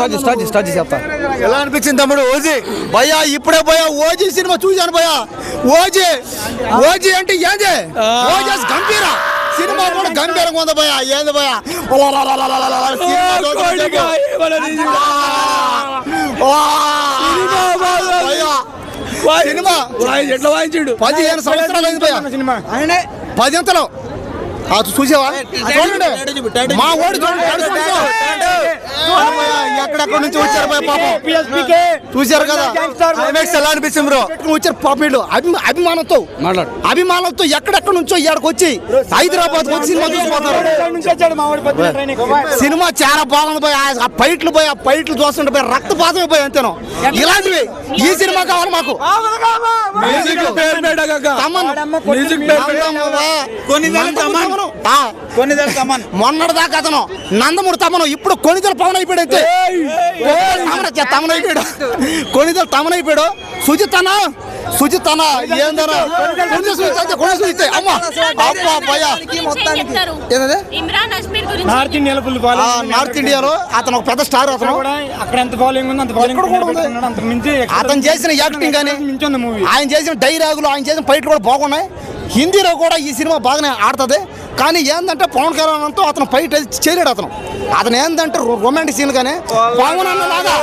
Start start start ఎలా అనిపించింది తమ్ముడు? ఓజీ. భయ్యా ఇప్పుడే భయ్యా ఓజీ సినిమా చూశాను భయ్యా. ఓజీ ఓజీ అంటే ఏంది? ఓజీ గంభీర. సినిమా కూడా గంభీరంగా ఉంది భయ్యా. ఏంది భయ్యా? సినిమా సినిమా ఎట్లా వాయించాడు? పదిహేను సంవత్సరాలు అయింది భయ్యా. పదింతలు చూసావా? చూడండి. మా ఓడి చూడండి. భయ్యా, ఎక్కడెక్కడి నుంచి వచ్చారు పాపం. చూశారు కదా. క్లైమాక్స్ ఎలా అనిపించింది బ్రో? ఎక్కడికి వచ్చారు పాప వీళ్ళు. అభి అభిమానంతో. మాట్లాడు. అభిమానంతో ఎక్కడెక్కడ నుంచో ఇక్కడికి వచ్చి హైదరాబాద్ వచ్చి సినిమా చూసిపోతారు. సినిమా చాలా బాగుంది పోయి ఆ ఫైట్లు పోయి ఆ ఫైట్లు చూస్తుంటే పోయి రక్తపాతమే పోయి అంతేను. ఇలాంటివి ఈ సినిమా కావాలి మాకు. మ్యూజిక్ పేరు మ్యూజిక్ పేరు తమన్. మొన్నటి దాకా అతను నందమూరి తమను ఇప్పుడు కొనిదల పవన్ అయిపోయాడు అంతే తమన తమన్ అయిపోయాడు కొనిదల తమన్ అయిపోయాడు సుజితనా? కొంచెం సుజిత కొంచెం సుజిత. అమ్మ! భయ ఏంటది గురించి నార్త్ ఇండియాలో ఫుల్ ఆ, ఫాలోయింగ్ నార్త్ ఇండియాలో అతను ఒక పెద్ద స్టార్ అతను. కూడా అక్కడ ఎంత ఫాలోయింగ్ ఉంది అంత ఫాలోయింగ్ కూడా ఉంది. అంత మించి అతను చేసిన యాక్టింగ్ కానీ ఆయన చేసిన డైలాగులు ఆయన చేసిన ఫైట్లు కూడా బాగున్నాయి. హిందీలో కూడా ఈ సినిమా బాగానే ఆడుతుంది. కానీ ఏంటంటే పవన్ కళ్యాణ్తో అతను ఫైట్ అది చేయలేడు అతను. అతను ఏంటంటే రొమాంటిక్ సీన్ కానీ పవన్ అన్నలాగా.